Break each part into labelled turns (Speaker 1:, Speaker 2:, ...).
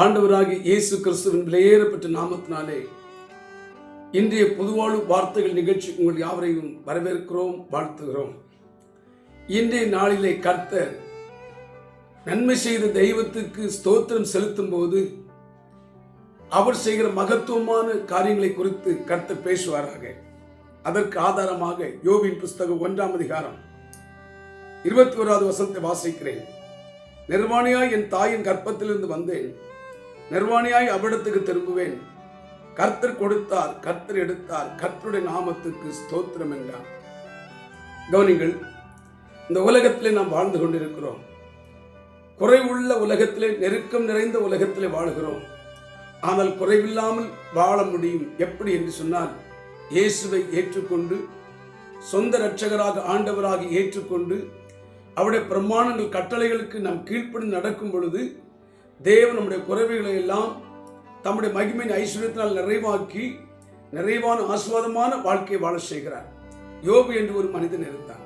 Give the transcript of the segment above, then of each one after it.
Speaker 1: ஆண்டவராகி இயேசு கிறிஸ்துவின் விலையேறப்பட்ட நாமத்தினாலே இன்றைய பொதுவாழ்வு வார்த்தைகள் நிகழ்ச்சி உங்கள் யாவரையும் வரவேற்கிறோம் வாழ்த்துகிறோம். இன்றைய நாளிலே கர்த்தர் நன்மை செய்த தெய்வத்துக்கு ஸ்தோத்திரம் செலுத்தும் போது அவர் செய்கிற மகத்துவமான காரியங்களை குறித்து கர்த்தர் பேசுவாராக. அதற்கு ஆதாரமாக யோவின் புஸ்தகம் ஒன்றாம் அதிகாரம் இருபத்தி ஓராவது வசனத்தை வாசிக்கிறேன். நிர்வாணியாய் என் தாயின் கற்பத்திலிருந்து வந்தேன். நிர்வாணியாய் அவ்விடத்துக்கு திரும்புவேன். கர்த்தர் கொடுத்தார் கர்த்தர் எடுத்தார் கர்த்தருடைய நாமத்துக்கு ஸ்தோத்திரம் என்றார். கவனிங்கள் இந்த உலகத்திலே நாம் வாழ்ந்து கொண்டிருக்கிறோம். குறைவுள்ள உலகத்திலே நெருக்கம் நிறைந்த உலகத்திலே வாழுகிறோம். ஆனால் குறைவில்லாமல் வாழ முடியும். எப்படி என்று சொன்னால் இயேசுவை ஏற்றுக்கொண்டு சொந்த இரட்சகராக ஆண்டவராக ஏற்றுக்கொண்டு அவருடைய பிரமாணங்கள் கட்டளைகளுக்கு நாம் கீழ்ப்படி நடக்கும் பொழுது தேவன் நம்முடைய குறைவுகளை எல்லாம் தம்முடைய மகிமையின் ஐஸ்வர்யத்தினால் நிறைவாக்கி நிறைவான ஆஸ்வாதமான வாழ்க்கையை வாழ செய்கிறார். யோபு என்று ஒரு மனிதன் இருந்தான்.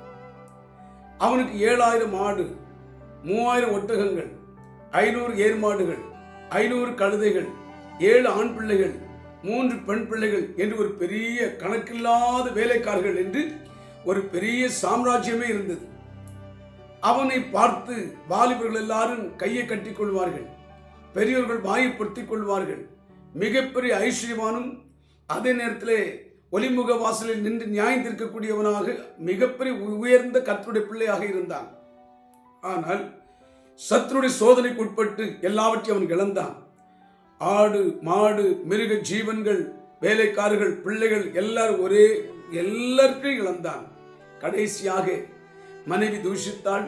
Speaker 1: அவனுக்கு ஏழாயிரம் ஆடு மூவாயிரம் ஒட்டகங்கள் ஐநூறு ஏர்மாடுகள் ஐநூறு கழுதைகள் ஏழு ஆண் பிள்ளைகள் மூன்று பெண் பிள்ளைகள் என்று ஒரு பெரிய கணக்கில்லாத வேலைக்காரர்கள் என்று ஒரு பெரிய சாம்ராஜ்யமே இருந்தது. அவனை பார்த்து வாலிபர்கள் எல்லாரும் கையை கட்டிக் பெரியோர்கள் பெரியவர்கள் கொள்வார்கள். மிகப்பெரிய ஐஸ்வர்யவானும் அதே நேரத்திலே ஒலிமுக வாசலில் நின்று நியாயம் தீர்க்கக்கூடியவனாக மிகப்பெரிய உயர்ந்த கத்தருடைய பிள்ளையாக இருந்தான். ஆனால் சத்துருடைய சோதனைக்கு உட்பட்டு எல்லாவற்றையும் அவன் இழந்தான். ஆடு மாடு மிருக ஜீவன்கள் வேலைக்காரர்கள் பிள்ளைகள் எல்லாரும் ஒரே எல்லாருக்கும் இழந்தான். கடைசியாக மனைவி தூஷித்தாள்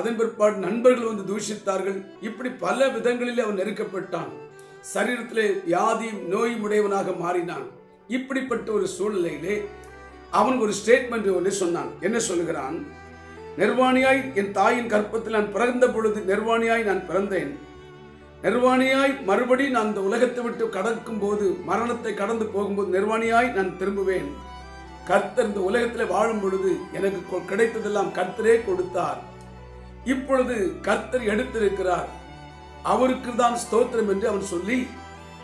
Speaker 1: அதன் பிற்பாடு நண்பர்கள் வந்து தூஷித்தார்கள். இப்படி பல விதங்களில் அவன் நெருக்கப்பட்டான். சரீரத்திலே வியாதியும் நோயும் உடையவனாக மாறினான். இப்படிப்பட்ட ஒரு சூழ்நிலையிலே அவன் ஒரு ஸ்டேட்மெண்ட் ஒன்று சொன்னான். என்ன சொல்லுகிறான்? நிர்வாணியாய் என் தாயின் கற்பத்தில் நான் பிறந்த பொழுது நிர்வாணியாய் நான் பிறந்தேன். நிர்வாணியாய் மறுபடி நான் இந்த உலகத்தை விட்டு கடக்கும் போது மரணத்தை கடந்து போகும்போது நிர்வாணியாய் நான் திரும்புவேன். கர்த்தர் இந்த உலகத்தில் வாழும் பொழுது எனக்கு கிடைத்ததெல்லாம் கர்த்தரே கொடுத்தார். இப்பொழுது கர்த்தர் எடுத்திருக்கிறார். அவருக்கு தான் ஸ்தோத்திரம் என்று அவன் சொல்லி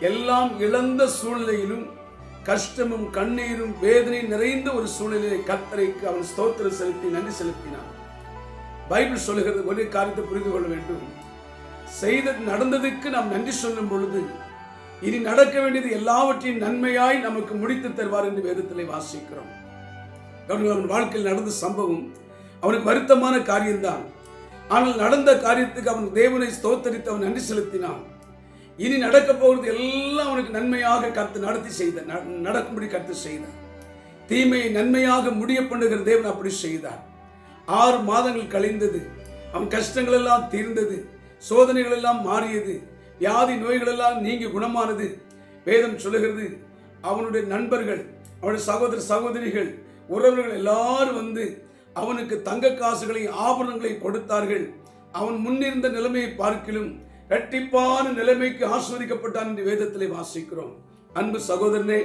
Speaker 1: எல்லாம் இழந்த சூழ்நிலையிலும் கஷ்டமும் கண்ணீரும் வேதனை நிறைந்த ஒரு சூழ்நிலையை கர்த்தரைக்கு அவன் ஸ்தோத்திரம் செலுத்தி நன்றி செலுத்தினான். பைபிள் சொல்லுகிறது ஒரே காரியத்தை புரிந்து கொள்ள வேண்டும். செய்த நடந்ததுக்கு நாம் நன்றி சொல்லும் பொழுது இனி நடக்க வேண்டியது எல்லாவற்றையும் நன்மையாய் நமக்கு முடித்து தருவார் என்று வேதத்திலே வாசிக்கிறோம். அவன் வாழ்க்கையில் நடந்த சம்பவம் அவனுக்கு வருத்தமான காரியம்தான். ஆனால் நடந்த காரியத்துக்கு அவன் தேவனை ஸ்தோத்தரித்து அவன் நன்றி செலுத்தினான். இனி நடக்க போகிறது எல்லாம் அவனுக்கு நன்மையாக கத்து நடத்தி செய்த நடக்கும்படி கத்து செய்தார். தீமையை நன்மையாக முடிய பண்ணுகிற தேவன் அப்படி செய்தார். ஆறு மாதங்கள் கழிந்தது. அவன் கஷ்டங்கள் எல்லாம் தீர்ந்தது. சோதனைகள் எல்லாம் மாறியது. வியாதி நோய்கள் எல்லாம் நீங்கி குணமானது. வேதம் சொல்லுகிறது அவனுடைய நண்பர்கள் அவனுடைய சகோதர சகோதரிகள் உறவுகள் எல்லாரும் வந்து அவனுக்கு தங்க காசுகளை ஆபரணங்களை கொடுத்தார்கள். அவன் முன்னிருந்த நிலைமையை பார்க்கிலும் இரட்டிப்பான நிலைமைக்கு ஆஸ்வதிக்கப்பட்டான் என்று வேதத்திலே வாசிக்கிறோம். அன்பு சகோதரனே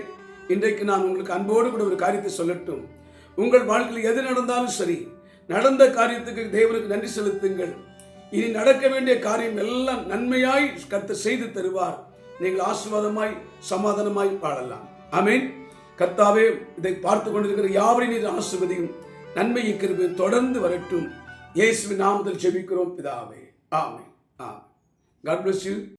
Speaker 1: இன்றைக்கு நான் உங்களுக்கு அன்போடு கூட ஒரு காரியத்தை சொல்லட்டும். உங்கள் வாழ்க்கையில் எது நடந்தாலும் சரி நடந்த காரியத்துக்கு தேவனுக்கு நன்றி செலுத்துங்கள். இனி நடக்க வேண்டிய காரியம் எல்லாம் நன்மையாய் கர்த்தர் செய்து தருவார். நீங்கள் ஆசீர்வாதமாய் சமாதானமாய் வாழலாம். ஆமீன். கர்த்தாவே இதை பார்த்து கொண்டிருக்கிற யாவரையும் நீர் ஆசிர்வதியும் நன்மையும் கிருபை தொடர்ந்து வரட்டும். இயேசுவின் நாமத்தில் ஜெபிக்கிறோம். பிதாவே. ஆமை ஆமென். God bless you